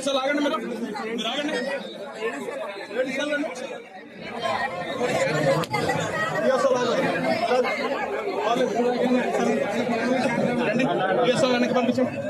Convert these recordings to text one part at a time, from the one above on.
Sir ఆగండి మీరు మీరు ఆగండి రండి పిఎస్ఎల్ వెనక్కి పంపించండి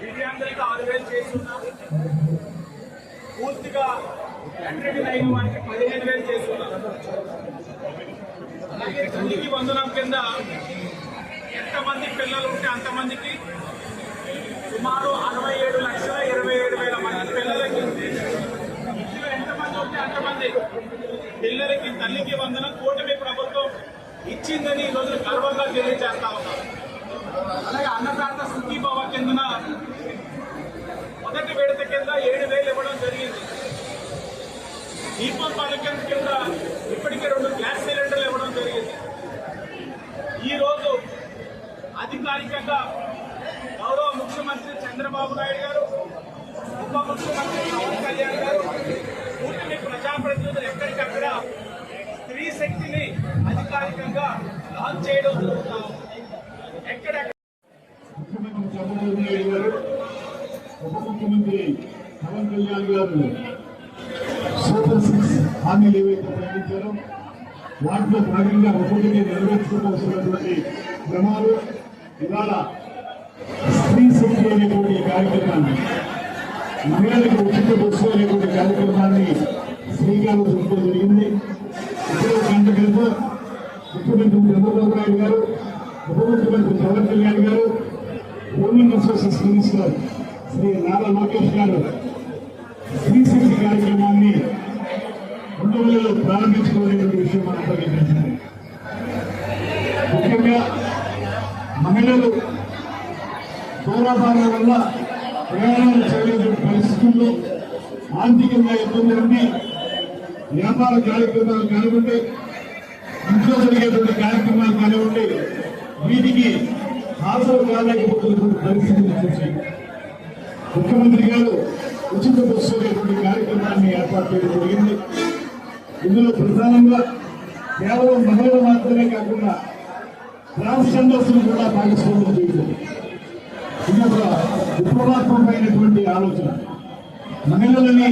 విజయాంధ్రికి ఆరు వేలు చేస్తున్నాం పూర్తిగా అడ్మిట్ అయిన వారికి పదిహేను వేలు చేస్తున్నాం అలాగే తల్లికి వందనం కింద ఎంతమంది పిల్లలు ఉంటే అంతమందికి సుమారు అరవై ఏడు లక్షల ఇరవై ఏడు వేల మంది పిల్లలకి. ఇంట్లో ఎంతమంది ఉంటే అంతమంది పిల్లలకి తల్లికి వందన కూటమి ప్రభుత్వం ఇచ్చిందని ఈ రోజు గర్వంగా తెలియజేస్తా ఉన్నాం. అలాగే అన్నదాత సుఖీభావ కిందన మొదటి విడత కింద ఏడు వేలు ఇవ్వడం జరిగింది. దీపం పథకం కింద ఇప్పటికే రెండు గ్యాస్ సిలిండర్లు ఇవ్వడం జరిగింది. ఈ రోజు అధికారికంగా చంద్రబాబు నాయుడు గారు ఉప ముఖ్యమంత్రి పవన్ కళ్యాణ్ గారు కూటమి ప్రజాప్రతినిధులు ఎక్కడికక్కడ స్త్రీ శక్తిని అధికారికంగా లాంచ్ చేయడం జరుగుతాం. ఉంది ముఖ్యమంత్రి చంద్రబాబు నాయుడు గారు ఉప ముఖ్యమంత్రి పవన్ కళ్యాణ్ గారు సూపర్ సిక్స్ హామీలు ఏవైతే ప్రకటించారో. వాటిలో భాగంగా ఒక్కొక్కటి నెరవేర్చుకోవాల్సినటువంటి క్రమాలు ఇవాళ స్త్రీ శక్తి అనేటువంటి కార్యక్రమాన్ని మహిళలకు ఉచిత బస్సు అనేటువంటి కార్యక్రమాన్ని శ్రీకారం చుట్టడం జరిగింది. ఇప్పుడే ఒక గంట క్రితం ముఖ్యమంత్రి చంద్రబాబు నాయుడు గారు ఉప ముఖ్యమంత్రి Pawan Kalyan garu women resources minister Shri Nara Lokesh garu Stree Shakti కార్యక్రమాన్ని రెండు వేలలో ప్రారంభించుకోవాలనేటువంటి విషయం మనం తెలిసింది. వల్ల ప్రయాణాలు చేయలేని పరిస్థితుల్లో ఆర్థికంగా ఇబ్బంది ఉండి వ్యాపార కార్యక్రమాలు కానివ్వండి ఇంట్లో జరిగేటువంటి కార్యక్రమాలు కానివ్వండి వీటికి హాజరు కాలేకపోతున్నటువంటి పరిస్థితులు చూసి ముఖ్యమంత్రి గారు ఉచిత బస్సు అనేటువంటి కార్యక్రమాన్ని ఏర్పాటు చేయడం జరిగింది. ఇందులో ప్రధానంగా కేవలం మహిళలు మాత్రమే కాకుండా ట్రాన్స్జెండర్స్ కూడా భాగస్వామ్యం చేయడం విప్లవాత్మకమైనటువంటి ఆలోచన. మహిళలని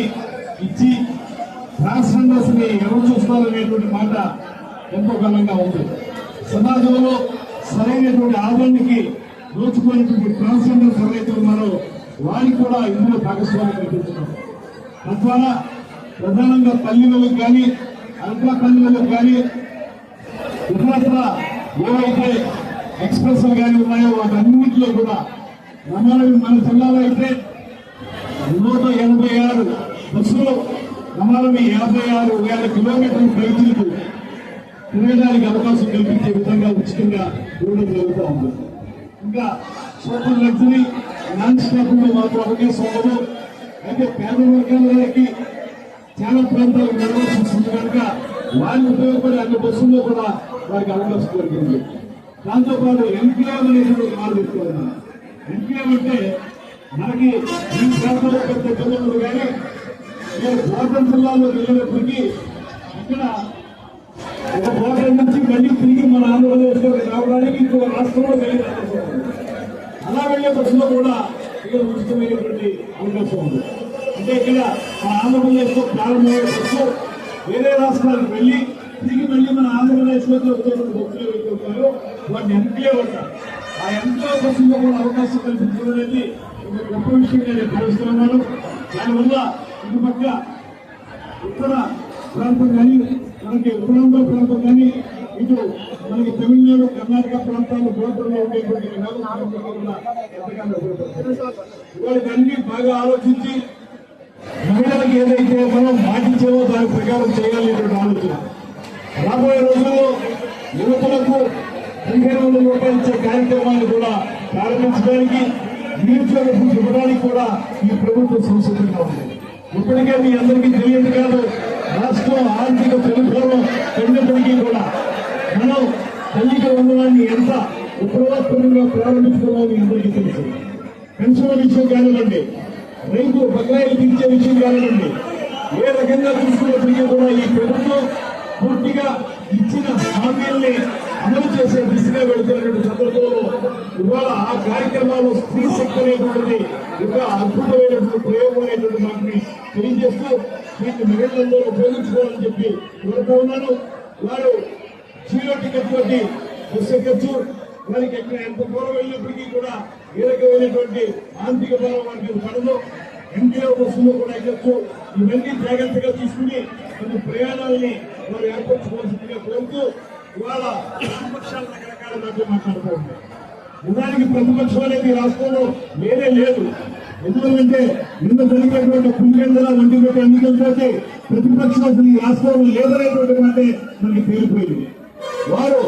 ఇచ్చి ట్రాన్స్జెండర్స్ని ఎవరు చూస్తారనేటువంటి మాట ఎంతో బలంగా ఉంది. సమాజంలో సరైనటువంటి ఆదరణకి దోచుకునేటువంటి ట్రాన్స్జెండర్స్ ఎవరైతే ఉన్నారో వారికి కూడా ఇందులో భాగస్వామ్యం కల్పిస్తున్నారు తద్వారా ప్రధానంగా పల్లెలకు కానీ అల్పా పల్లెలకు కానీ ఇతరత్ర ఏవైతే ఎక్స్ప్రెస్లు కానీ ఉన్నాయో వాటన్నింటిలో కూడా రమారవి మన జిల్లాలో అయితే నూట ఎనభై ఆరు బస్సులు రమారవి యాభై ఆరు వేల కిలోమీటర్ల రైతులకు తిరగడానికి అవకాశం కల్పించే విధంగా ఉచితంగా ఇవ్వడం జరుగుతూ ఉంది. ఇంకా సూపర్ లగ్జరీ నాన్ స్టాప్లో మాత్రం అవకాశం ఉండదు అయితే పేద వర్గాల వారికి చాలా ప్రాంతాలకు నడవాల్సి వస్తుంది కనుక వారిని ఉపయోగపడే అన్ని బస్సుల్లో కూడా వారికి అవకాశం దొరికింది. దాంతోపాటు ఎన్క్లేవ్ అనేటువంటి మాట ఇండియా ఎన్పిఎం అంటే మనకి ఈ ప్రాంతంలో పెద్ద పిల్లలు కానీ నేను కోటం జిల్లాలో వెళ్ళినప్పటికీ ఇక్కడ ఒక కోటం నుంచి మళ్ళీ తిరిగి మన ఆంధ్రప్రదేశ్లో రావడానికి ఇంకో రాష్ట్రంలో వెళ్ళి అలా వెళ్ళే బస్సులో కూడా ఇక్కడ ఉచితమైనటువంటి అవకాశం ఉంది. అంటే ఇక్కడ మన ఆంధ్రప్రదేశ్లో ప్రారంభమైన బస్సు వేరే రాష్ట్రాలకు వెళ్ళి తిరిగి మళ్ళీ మన ఆంధ్రప్రదేశ్లోకి వచ్చేటువంటి బస్సులు ఏవైతే ఉంటారో వాటిని ఎంపీఏ ఉంటారు ఆ ఎంపీఏ బస్సుల్లో కూడా అవకాశం కల్పించడం అనేది ఒక గొప్ప విషయంగా నేను భావిస్తున్నాను దానివల్ల ఇటుపక్క ఉత్తర ప్రాంతం కానీ మనకి ఉత్తరాంధ్ర ప్రాంతం కానీ ఇటు మనకి తమిళనాడు కర్ణాటక ప్రాంతాలు ప్రాంతంలో ఉండేటువంటి ఎంతగానో ఉపయోగపడుతుంది. ఇవాళ ఇవన్నీ బాగా ఆలోచించి మహిళలకు ఏదైతే మనం మాటించామో దాని ప్రకారం చేయాలనేటువంటి ఆలోచన రాబోయే రోజుల్లో యువతులకు పదిహేను వందల రూపాయలు ఇచ్చే కార్యక్రమాన్ని కూడా ప్రారంభించడానికి నిరుద్యోగ ఇవ్వడానికి కూడా ఈ ప్రభుత్వం సంసిద్ధంగా ఉంది. ఇప్పటికే మీ అందరికీ తెలియదు కాదు రాష్ట్రం ఆర్థిక ప్రతిఫలం కన్నప్పటికీ కూడా మనం తల్లిక వందనాన్ని ఎంత ఉపయోగపరంగా ప్రారంభిస్తున్నామని అందరికీ తెలుసు. పెన్షన్ల విషయం కానివ్వండి రైతు బకాయిలు తీర్చే విషయం కానివ్వండి ఏ రకంగా తీసుకున్నప్పటికీ కూడా ఈ ప్రభుత్వం పూర్తిగా ఇచ్చిన హామీల్ని అమలు చేసే దిశగా వెళుతున్నటువంటి సందర్భంలో ఇవాళ ఆ కార్యక్రమాల్లో స్త్రీ శక్తి అనేటువంటిది ఒక అద్భుతమైనటువంటి ప్రయోగం అనేటువంటి మాటని తెలియజేస్తూ దీన్ని మహిళలందరూ ఉపయోగించుకోవాలని చెప్పి కోరుతూ ఉన్నాను. వారు జీరో టికెట్ తోటి బస్సు ఎక్కచ్చు. వారికి ఎక్కడ ఎంత దూరం వెళ్ళినప్పటికీ కూడా ఏ రకమైనటువంటి ఆర్థిక భారం వారికి పడదు. ఎన్టీఆర్ బస్సులో కూడా ఎక్కచ్చు. ఇవన్నీ జాగ్రత్తగా తీసుకుని కొన్ని ప్రయాణాలని వారు ఏర్పరచుకోవాల్సిందిగా కోరుతూ ఇవాళ ప్రతిపక్షాలు రకరకాల మధ్య మాట్లాడుతూ ఉంటాయి నిజానికి ప్రతిపక్షం అనేది రాష్ట్రంలో లేనే లేదు. ఎందుకంటే నిన్న జరిగేటువంటి పులికెందల వంటి పెట్టి ఎన్నికలతో ప్రతిపక్షం అసలు ఈ రాష్ట్రంలో లేదనేటువంటి మాట మనకి తేలిపోయింది. వారు